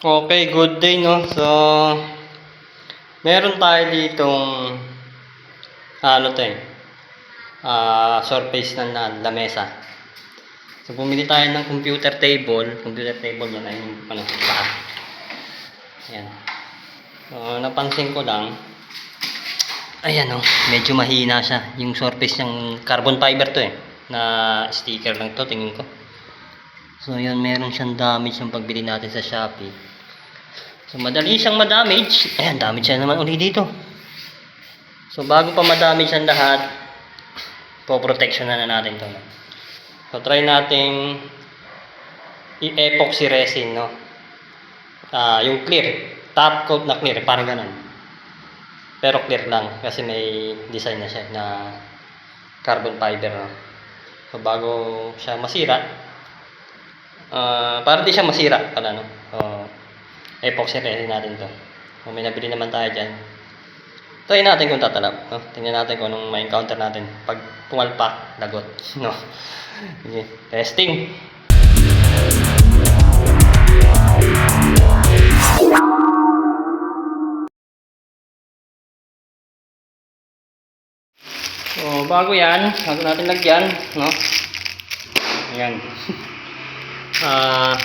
Okay, good day, no? So, meron tayo ditong, ano to eh, ah, surface na, na lamesa. So, bumili tayo ng computer table. Computer table yan ay ano, paa. Ayan. So, napansin ko lang, ayan oh, medyo mahina siya. Yung surface ng carbon fiber to eh, na sticker lang to, tingin ko. So, yun, meron siyang damage yung pagbili natin sa Shopee. So, madali siyang ma-damage. Ayan, damage siya naman uli dito. So, bago pa ma-damage ang lahat, po-protection na, na natin to. So, try nating i-epoxy resin, no? Ah, yung clear. Top coat na clear, parang ganun. Pero clear lang, kasi may design na siya na carbon fiber, no? So, bago siya masira, ah, para di siya masira, pala, no? So, epoxy resin natin to. So, may nabili naman tayo dyan. Try natin kung tatalab. No? Tingnan natin kung anong ma-encounter natin. Pag pumalpak, lagot. No? Testing. So, bago yan, bago natin lagyan, no? Ayan. Ah,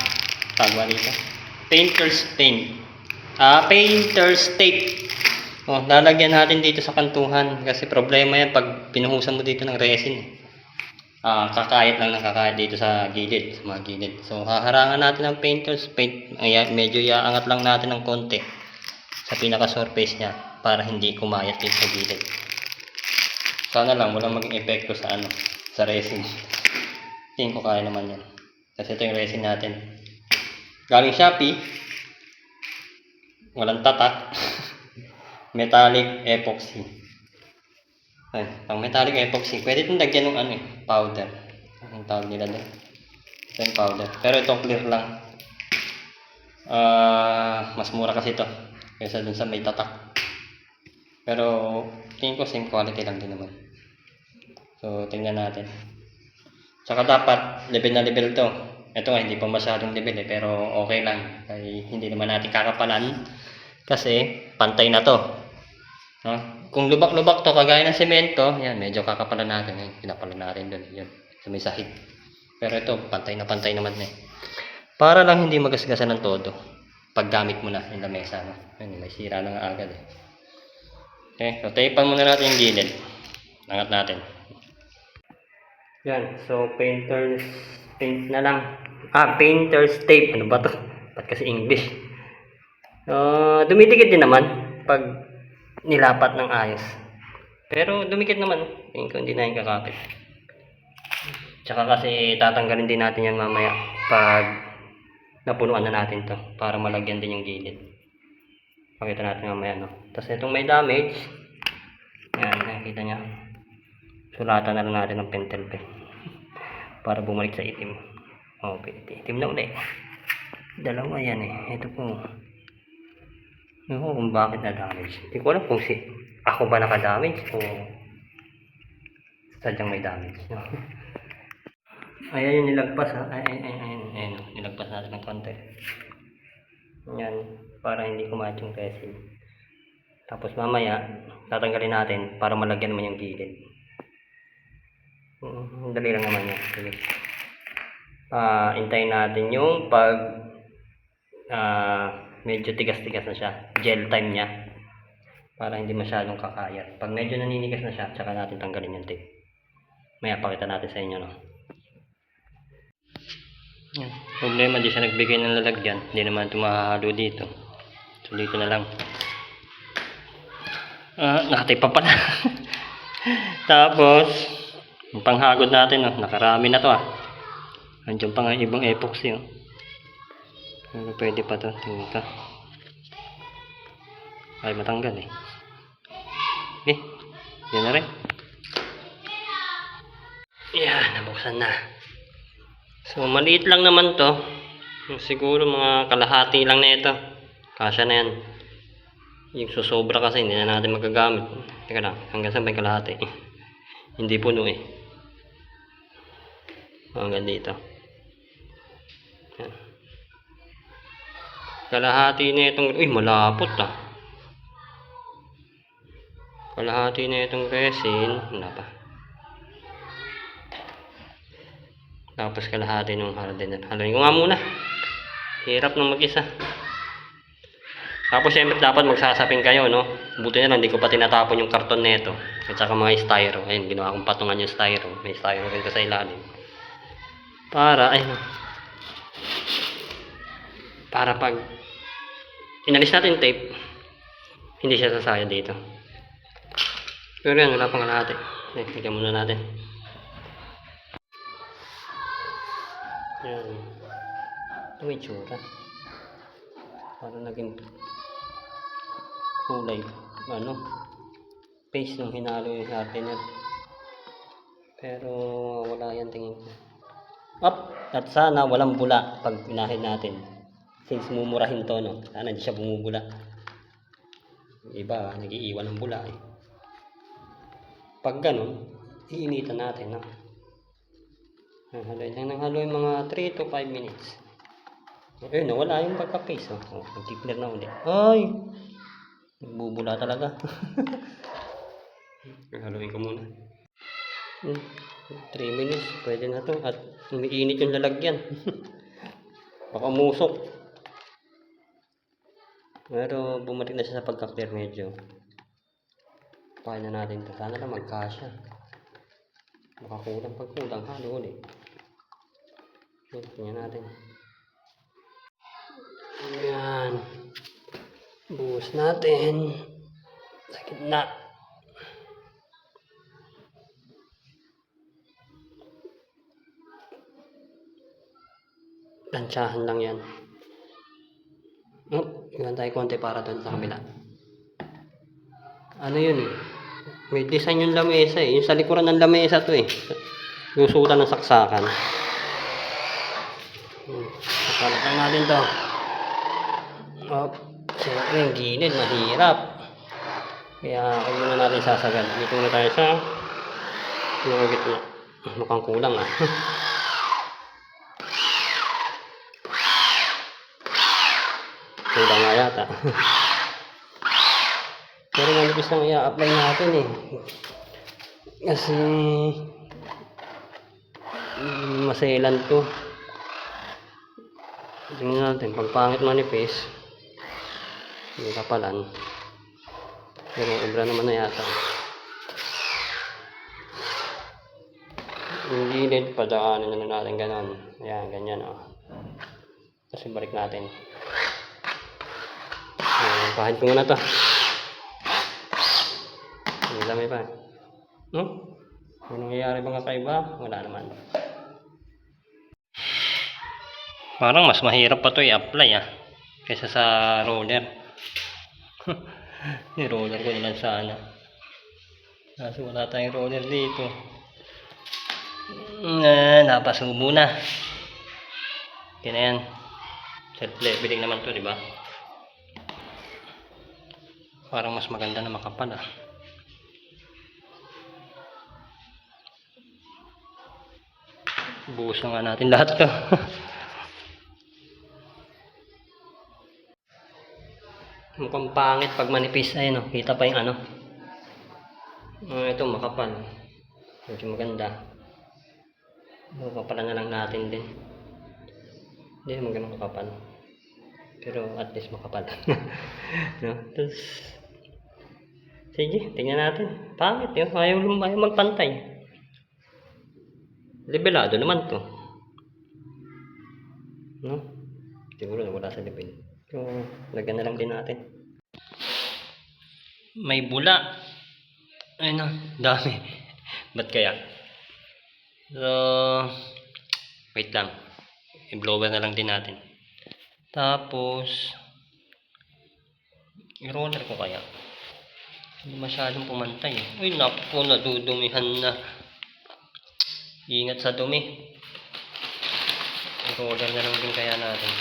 tagwa dito. Painter's paint. Ah, painter's tape. Oh, lalagyan natin dito sa kantuhan kasi problema yan pag pinuhusan mo dito ng resin. Ah, kakayat lang ng kakayat dito sa gilid, sa mga gilid. So, haharangan natin ng painter's paint. Ayan, medyo iaangat lang natin ng konti sa pinaka-surface niya para hindi kumayat dito sa gilid. Sana lang walang maging epekto sa ano, sa resin. Tingin ko kaya naman yan. Kasi ito yung resin natin. Galing Shopee. Walang tatak. metallic epoxy. Ay, pang metallic epoxy. Pwede itong lagyan ng ano eh, powder. Ang tawag nila doon. Ito yung powder. Pero ito clear lang. Ah, mas mura kasi ito. Kaysa dun sa may tatak. Pero tingin ko same quality lang din naman. So, tingnan natin. Tsaka dapat level na level to. Ito nga, hindi pa masyadong level eh, pero okay lang. Ay, hindi naman natin kakapalan kasi pantay na to. No? Kung lubak-lubak to, kagaya ng semento, yan, medyo kakapalan natin. Yan, pinapalan natin doon. Yan, sa may sahig. Pero ito, pantay na pantay naman eh. Para lang hindi magasgasan ng todo. Paggamit mo na yung lamesa. No? Yan, may sira na agad eh. Okay, so tapean muna natin yung gilid. Angat natin. Yan, so painter's paint na lang. Ah, painter's tape. Ano ba to? Ba't kasi English? Uh, dumidikit din naman pag nilapat ng ayos. Pero dumikit naman. Tingin ko hindi na yung kakapit. Tsaka kasi tatanggalin din natin yan mamaya pag napunuan na natin to para malagyan din yung gilid. Pakita natin mamaya no. Tapos itong may damage. Yan, nakikita niya. Sulatan na lang natin ng pentel pen. Para bumalik sa itim. Okay, itim na ulit. Dalawa yan eh. Ito po. Ewan ko kung bakit na damage. Hindi ko alam kung si ako ba naka-damage o sadyang may damage. No? Ayan yung nilagpas ha. Ay, ay, ay, ay, ay, no. Nilagpas natin ng konti. Yan. Para hindi kumat yung resin. Tapos mamaya, tatanggalin natin para malagyan naman yung gilid. Mm, dali lang naman yan. Sige. Ah, intayin natin yung pag ah, medyo tigas-tigas na siya. Gel time niya. Para hindi masyadong kakayat. Pag medyo naninigas na siya, tsaka natin tanggalin yung tape. Maya pakita natin sa inyo, no? Yan. Problema, di siya nagbigay ng lalagyan. Hindi naman ito mahahalo dito. So, dito na lang. Ah, nakatay pa pala. Tapos, yung panghagod natin, oh, nakarami na to ah. Andiyan pa nga ibang epoxy, oh. Pero pwede pa to, tingnan ka. Ay, matanggal eh. Okay, yan na rin. Yan, nabuksan na. So, maliit lang naman to. Siguro mga kalahati lang na ito. Kasya na yan. Yung susobra kasi hindi na natin magagamit. Teka lang, hanggang saan ba yung kalahati? hindi puno eh. Hanggang dito. Yan. Kalahati na itong... Uy, malapot ah. Kalahati na itong resin. Wala pa. Tapos kalahati ng hardener. Haluin ko nga muna. Hirap ng mag-isa. Tapos syempre dapat magsasaping kayo, no? Buti na lang, hindi ko pa tinatapon yung karton nito. At saka mga styro. Ayun, ginawa kong patungan yung styro. May styro rin ko sa ilalim. Para, ayun. Para pag inalis natin tape, hindi siya sasaya dito. Pero yan, wala pang kalahati. Eh, bigyan muna natin. Yan. Ito may tsura. Parang naging kulay. Ano? Paste nung hinalo yung hardener. Pero wala yan tingin ko. Up! At sana walang bula pag pinahin natin. Since mumurahin to, no? Sana hindi siya bumubula. Iba, nag-iiwan ng bula eh. Pag ganun, iinitan natin, no? Haluin lang ng haluin mga 3 to 5 minutes. Ayun, nawala yung pagka-paste. Oh. Oh, nag-clear na ulit. Ay! Nagbubula talaga. haluin ko muna. 3 minutes, pwede na to. At umiinit yung lalagyan. Baka musok. Pero bumalik na siya sa pagka-clear medyo. Kaya na natin to. Sana lang magkasya. Baka kulang pag kulang halo ulit. Okay, tingnan natin. Ayan. Buhos natin. Sa gitna. Tansyahan lang yan. Oh, iwan tayo konti para doon sa kabila. Ano yun eh? May design yung lamesa eh. Yung sa likuran ng lamesa to eh. Lusutan ng saksakan. Hmm. Kapalat lang natin to. Oh, siyempre yung gilid, mahirap. Kaya huwag muna natin sasagad. Dito muna tayo sa yung gitna. Mukhang kulang ah. kulang nga yata. Pero manipis lang i-apply natin eh. Kasi mm, maselan to. Tingnan natin, pag pangit manipis, hindi kapalan. Pero obra naman na yata. Yung gilid, padaanin na natin ganon. Ayan, ganyan o. Oh. Kasi balik natin. Pahid ko muna to. Ang dami pa. Hmm? Ano nangyayari ba nga kaiba? Wala naman. Parang mas mahirap pa to i-apply ah. Kaysa sa roller. Yung roller ko naman sana. Kaso wala tayong roller dito. Na, napasubo na. Okay na yan. Self-leveling naman to, di ba? Parang mas maganda na makapal ah. Buhos na nga natin lahat to. Mukhang pangit pag manipis. Ayun oh, kita pa yung ano. Ah, ito makapal. Medyo maganda. Makapalan na lang natin din. Hindi naman ganun makapal. Pero at least makapal. no? Tapos, sige, tingnan natin. Pangit yun. Ayaw, ayaw magpantay. Levelado naman to. No? Siguro wala sa level. So, lagyan na lang din natin. May bula. Ayun na, dami. Ba't kaya? So, wait lang. I-blower na lang din natin. Tapos, i-roller ko kaya. Hindi masyadong pumantay. eh. Uy, naku, nadudumihan na. Ingat sa dumi. I-roller na lang din kaya natin.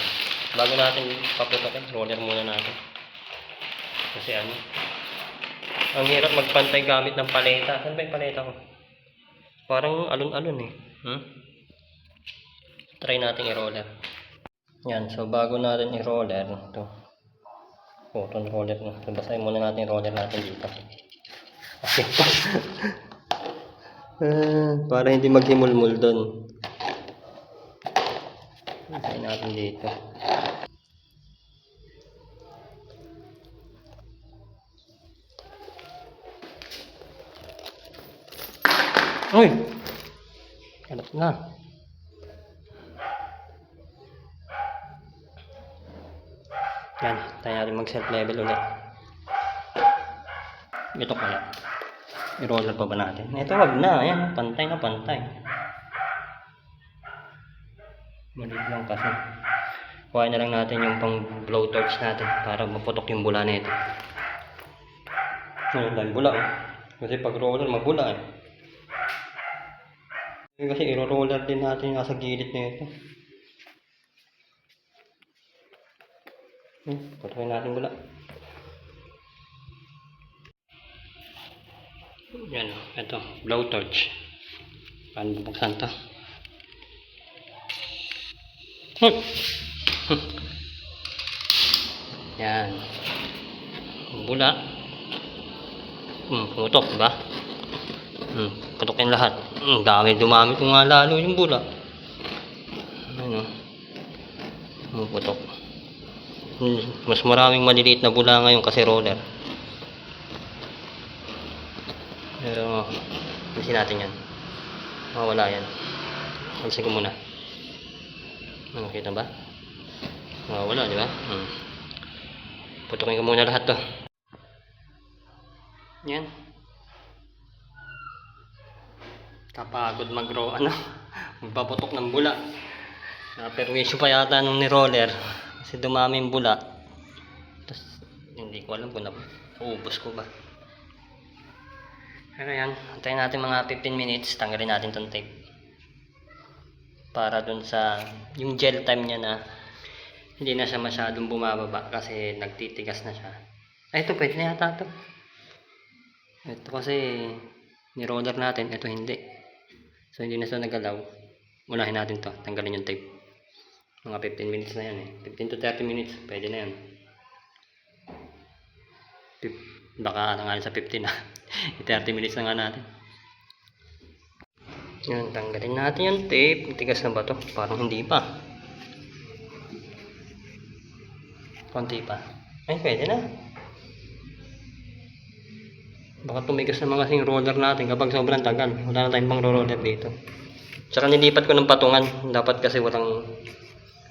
Bago natin paputokin, roller muna natin. Kasi ano, ang hirap magpantay gamit ng paleta. Saan ba yung paleta ko? Parang alon-alon eh. Hmm? Try natin i-roller. Yan, so bago natin i-roller, ito. Cotton roller na. So, basahin muna natin roller natin dito. Okay. Ah, para hindi maghimulmul doon. Basahin natin dito. Uy! Kalat na. Yan, tayo natin mag self level ulit. Ito kaya. I-roller pa ba natin? Ito wag na, ayan, pantay na pantay. Maliit lang kasi. Kuhain na lang natin yung pang blowtorch natin para maputok yung bula nito. Ayun, dahil bula oh. Kasi pag roller, mabula eh. Kasi i-roller din natin yung nasa gilid nito. Hmm, putukin natin bula. Yan, ito, blowtorch. Paano bubuksan to? Hmm. Yan. Bula. Hmm, putok, diba? Hmm, putokin lahat. Hmm, dami dumami ko nga lalo yung bula. Ano? Putok. Hmm, mas maraming maliliit na bula ngayon kasi roller. Pero, alisin natin yan. Mawala yan. Alisin ko muna. Ano, kita ba? Mawala, di ba? Hmm. Putukin ko muna lahat to. Yan. Kapagod mag-row, ano? Magpaputok ng bula. Naperwisyo pa yata nung ni roller. Kasi dumami yung bula. Tapos, hindi ko alam kung naubos ko ba. Pero yan, antayin natin mga 15 minutes, tanggalin natin tong tape. Para dun sa, yung gel time niya na hindi na siya masyadong bumababa kasi nagtitigas na siya. Ay, ito pwede na yata ito. Ito kasi ni-roller natin, ito hindi. So hindi na siya nagalaw. Unahin natin to, tanggalin yung tape. Mga 15 minutes na yan eh. 15 to 30 minutes, pwede na yan. Fif- Baka nga sa 15 na. 30 minutes na nga natin. Yan, tanggalin natin yung tape. Tigas na ba to? Parang hindi pa. Konti pa. Ay, pwede na. Baka tumigas na mga kasing roller natin kapag sobrang tagal. Wala na tayong pang roller dito. Tsaka nilipat ko ng patungan. Dapat kasi walang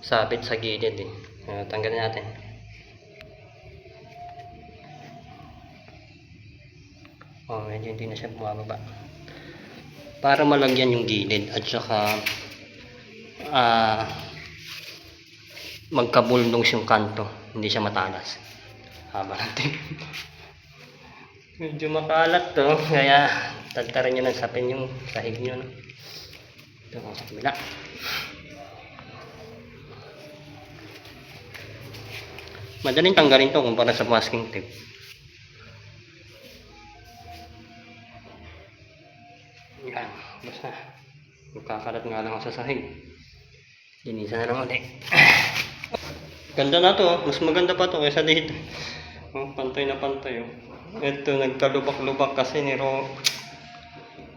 sabit sa gilid eh. Uh, tanggalin natin. Oh, medyo hindi na siya bumababa. Para malagyan yung gilid at saka ah magkabulnong yung kanto. Hindi siya matalas. Haba natin. Medyo makalat to. Kaya tagtarin nyo ng sapin yung sahig nyo. No? Ito kabila. Madaling tanggalin to kumpara sa masking tape. Yan. Basta. Magkakalat nga lang sa sahig. Linisan na lang ulit. Ganda na to. Mas maganda pa to kaysa dito. Oh, pantay na pantay. Oh. Ito, nagkalubak-lubak kasi ni ro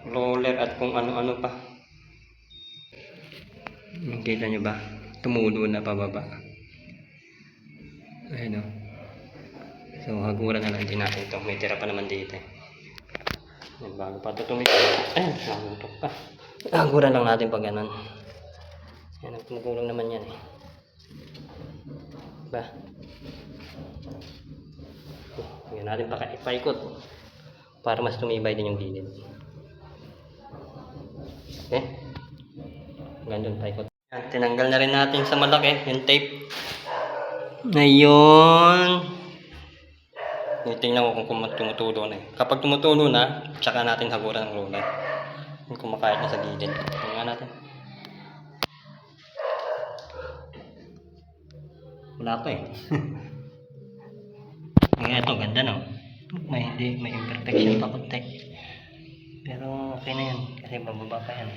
roller at kung ano-ano pa. Nakita nyo ba? Tumulo na pababa. Ayun o. So, haguran na lang din natin ito. May tira pa naman dito eh. Yan, bago pa ito tumito. Ayun, nagutok pa. Haguran lang natin pag ganun. Yan, nagtumukulong naman yan eh. Ba? Yan natin pa paikot para mas tumibay din yung gilid. Okay? Ganun paikot. Yan, tinanggal na rin natin sa malaki yung tape. Ngayon, tingnan ko kung tumutulo na eh. Kapag tumutulo na, tsaka natin haguran ng roller. Yung kumakayat na sa gilid. Tingnan natin. Wala pa eh. Ngayon ito, ganda no? May hindi, may imperfection pa konti. Pero okay na yan, kasi bababa pa yan.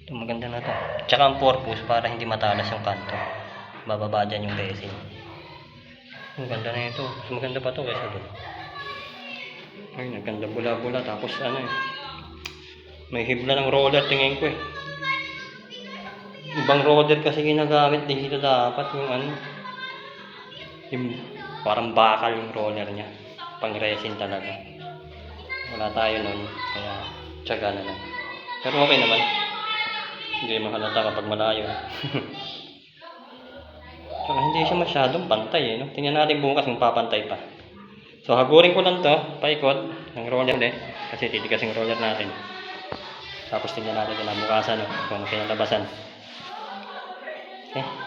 Ito maganda na to. Tsaka ang purpose para hindi matalas yung kanto. Bababa dyan yung resin. Ang ganda na ito. Mas maganda pa to kaysa doon. Ay, naganda bula-bula. Tapos ano eh. May hibla ng roller tingin ko eh. Ibang roller kasi ginagamit dito dapat yung ano. Yung parang bakal yung roller niya. Pang resin talaga. Wala tayo nun. Kaya tsaga na lang. Pero okay naman. Hindi mahalata kapag malayo. Saka hindi siya masyadong pantay eh. No? Tingnan natin bukas kung papantay pa. So hagurin ko lang to, paikot ng roller ulit. Kasi titigas yung roller natin. Tapos tingnan natin kinabukasan no? kung ano kinalabasan. Okay.